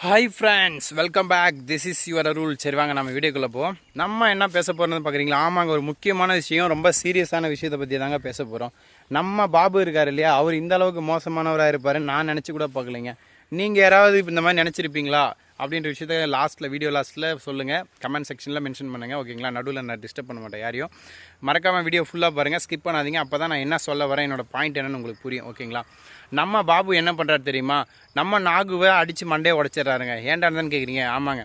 Hi friends welcome back this is your rule சரி வாங்க நம்ம வீடியோக்குள்ளே போவோம். நம்ம என்ன பேச போகிறோம்னு பார்க்குறீங்களா ஆமாங்க ஒரு முக்கியமான விஷயம் ரொம்ப சீரியஸான விஷயத்தை பற்றி தாங்க பேச போகிறோம் நம்ம பாபு இருக்கார் இல்லையா? அவர் இந்த அளவுக்கு மோசமானவராக இருப்பார் நான் நினச்சி கூட பார்க்கலைங்க நீங்கள் யாராவது இப்போ இந்த மாதிரி நினச்சிருப்பீங்களா? அப்படின்ற விஷயத்த லாஸ்ட்டில் வீடியோ லாஸ்ட்டில் சொல்லுங்கள் கமெண்ட் செக்ஷனில் மென்ஷன் பண்ணுங்கள் ஓகேங்களா நடுவில் நான் டிஸ்டர்ப் பண்ண மாட்டேன் யாரையும். மறக்காமல் வீடியோ ஃபுல்லாக பாருங்கள் ஸ்கிப் பண்ணாதீங்க. அப்போ தான் நான் என்ன சொல்ல வரேன் என்னோட பாயிண்ட் என்னன்னு உங்களுக்கு புரியும் ஓகேங்களா நம்ம பாபு என்ன பண்ணுறாரு தெரியுமா? நம்ம நாகுவை அடித்து மண்டையை உடச்சிட்றாருங்க. ஏன்டா இருந்தான்னு கேட்குறீங்க ஆமாங்க.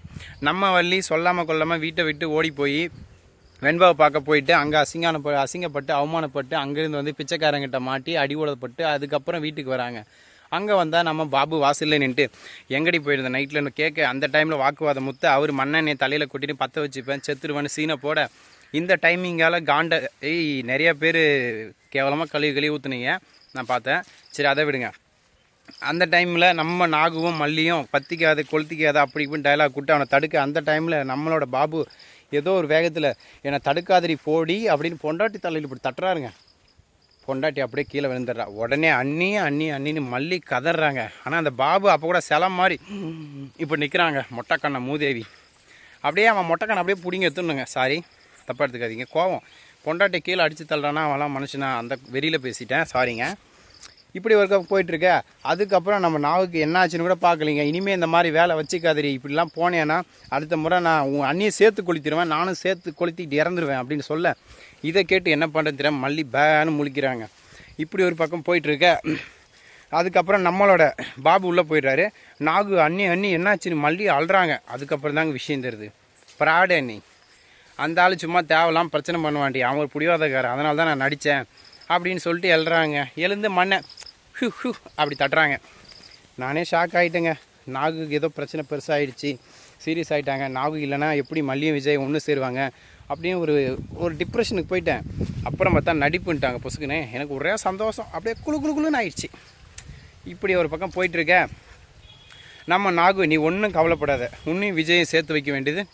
நம்ம வள்ளி சொல்லாமல் கொள்ளாமல் வீட்டை விட்டு ஓடி போய் வெண்பாவை பார்க்க போயிட்டு அங்கே அசிங்கான அசிங்கப்பட்டு அவமானப்பட்டு அங்கேருந்து வந்து பிச்சைக்காரங்கிட்ட மாட்டி அடி உடப்பட்டு அதுக்கப்புறம் வீட்டுக்கு வராங்க. அங்கே வந்தால் நம்ம பாபு வாசல்ல நின்ட்டு எங்கடி போயிருந்த? நைட்டில் கேட்க அந்த டைமில் வாக்குவாதம் முத்து அவர் மண்ணெண்ணெய் தலையில் கொட்டிட்டு பற்ற வச்சுப்பேன் செத்துருவேன்னு சீனை போட. இந்த டைமிங்கால் காண்ட ஏய் நிறைய பேர் கேவலமாக கழுவி கழுவி ஊற்றுனீங்க நான் பார்த்தேன். சரி அதை விடுங்க. அந்த டைமில் நம்ம நாகுவும் மல்லியும் பத்திக்காது கொளுத்திக்காது அப்படி இப்படின்னு டைலாக் விட்டு அவனை தடுக்க அந்த டைமில் நம்மளோட பாபு ஏதோ ஒரு வேகத்தில் என்னை தடுக்காதடி போடி அப்படின்னு பொண்டாட்டி தலையில் இப்படி தட்டுறாருங்க. பொண்டாட்டி அப்படியே கீழே விழுந்துடுறா. உடனே அண்ணி அண்ணி அண்ணின்னு மல்லி கதறாங்க. ஆனால் அந்த பாபு அப்போ கூட சில மாதிரி இப்போ நிற்கிறாங்க மொட்டைக்கண்ணை மூதேவி. அப்படியே அவன் மொட்டைக்கண்ணை அப்படியே பிடிங்க எடுத்துணுங்க சாரி தப்பாக எடுத்துக்காதீங்க. கோவம். பொண்டாட்டி கீழே அடித்து தள்ளுறானா அவன்லாம் மனுஷனா? அந்த வெறியில் பேசிட்டேன். சாரிங்க இப்படி ஒரு போயிட்டுருக்க. அதுக்கப்புறம் நம்ம நாவுக்கு என்ன ஆச்சுன்னு கூட பார்க்கலிங்க. இனிமேல் இந்த மாதிரி வேலை வச்சுக்காதரி. இப்படிலாம் போனேன்னா அடுத்த முறை நான் உன் அண்ணியை சேர்த்து கொளுத்திடுவேன் நானும் சேர்த்து கொளுத்திட்டு இறந்துருவேன் அப்படின்னு சொல்ல. இதை கேட்டு என்ன பண்ணுறது தெரியாம மல்லி பேன்னு முழிக்கிறாங்க. இப்படி ஒரு பக்கம் போயிட்டுருக்க. அதுக்கப்புறம் நம்மளோட பாபு உள்ளே போயிடுறாரு. நாகு அண்ணி அண்ணி என்னாச்சுன்னு மல்லி அழுறாங்க. அதுக்கப்புறம் தாங்க விஷயம் தருது ப்ராடே அண்ணி. அந்த ஆள் சும்மா தேவலாம் பிரச்சனை பண்ணுவாண்டி அவன் ஒரு புடிவாதக்காரன். அதனால தான் நான் நடித்தேன் அப்படின்னு சொல்லிட்டு எழுறாங்க. எழுந்து மண்ணை ஹூ ஹூ அப்படி தட்டுறாங்க. நானே ஷாக் ஆகிட்டேங்க நாகுக்கு ஏதோ பிரச்சனை பெருசாகிடுச்சு சீரியஸ் ஆகிட்டாங்க நாகு இல்லைன்னா எப்படி மல்லியும் விஜய் ஒன்று சேருவாங்க? அப்படின்னு ஒரு ஒரு டிப்ரெஷனுக்கு போயிட்டேன். அப்புறம் பார்த்தா நடிப்புன்ட்டாங்க பொசுக்குன்னு. எனக்கு ஒரே சந்தோஷம். அப்படியே குளு குளு குளுன்னு ஆயிடுச்சு. இப்படி ஒரு பக்கம் போயிட்டுருக்க. நம்ம நாகு நீ ஒன்றும் கவலைப்படாத. உன்னையும் விஜயம் சேர்த்து வைக்க வேண்டியது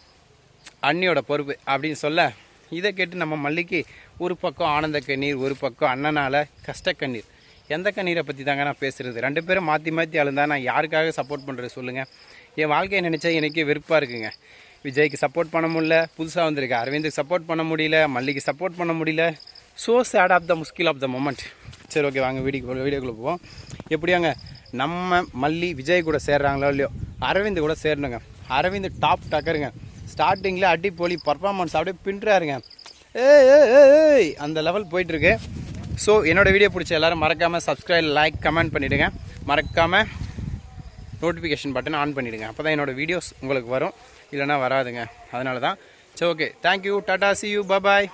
அண்ணியோட பொறுப்பு அப்படின்னு சொல்ல இதை கேட்டு நம்ம மல்லிக்கு ஒரு பக்கம் ஆனந்த கண்ணீர் ஒரு பக்கம் அண்ணனால் கஷ்ட கண்ணீர். எந்த கண்ணீரை பற்றி தாங்க நான் பேசுகிறது ரெண்டு பேரும் மாற்றி மாற்றி அழுந்தா நான் யாருக்காக சப்போர்ட் பண்ணுறது சொல்லுங்கள் என் வாழ்க்கையை நினச்சா எனக்கே வெறுப்பாக இருக்குங்க. விஜய்க்கு சப்போர்ட் பண்ண முடியல புதுசாக வந்திருக்கு. அரவிந்துக்கு சப்போர்ட் பண்ண முடியல மல்லிக்கு சப்போர்ட் பண்ண முடியல. ஸோ சேட் ஆஃப் த முஸ்கில் ஆஃப் த மொமெண்ட் சரி ஓகே வாங்க வீடியோ வீடியோக்குள்ளே போவோம். எப்படியாங்க? நம்ம மல்லி விஜய் கூட சேர்றாங்களோ இல்லையோ? அரவிந்த் கூட சேரணுங்க. அரவிந்த் டாப் டக்கருங்க ஸ்டார்டிங்கில் அடி போலி பர்ஃபார்மன்ஸ் அப்படியே பின்றாருங்க ஏய், ஏய் அந்த லெவல் போயிட்டுருக்கு ஸோ என்னோடய வீடியோ பிடிச்ச எல்லோரும் மறக்காமல் சப்ஸ்கிரைப் லைக் கமெண்ட் பண்ணிவிடுங்க மறக்காமல் நோட்டிஃபிகேஷன் பட்டன் ஆன் பண்ணிவிடுங்க அப்போ தான் என்னோடய வீடியோஸ் உங்களுக்கு வரும். இல்லைன்னா வராதுங்க. அதனால தான் சரி okay thank you Tata see you bye bye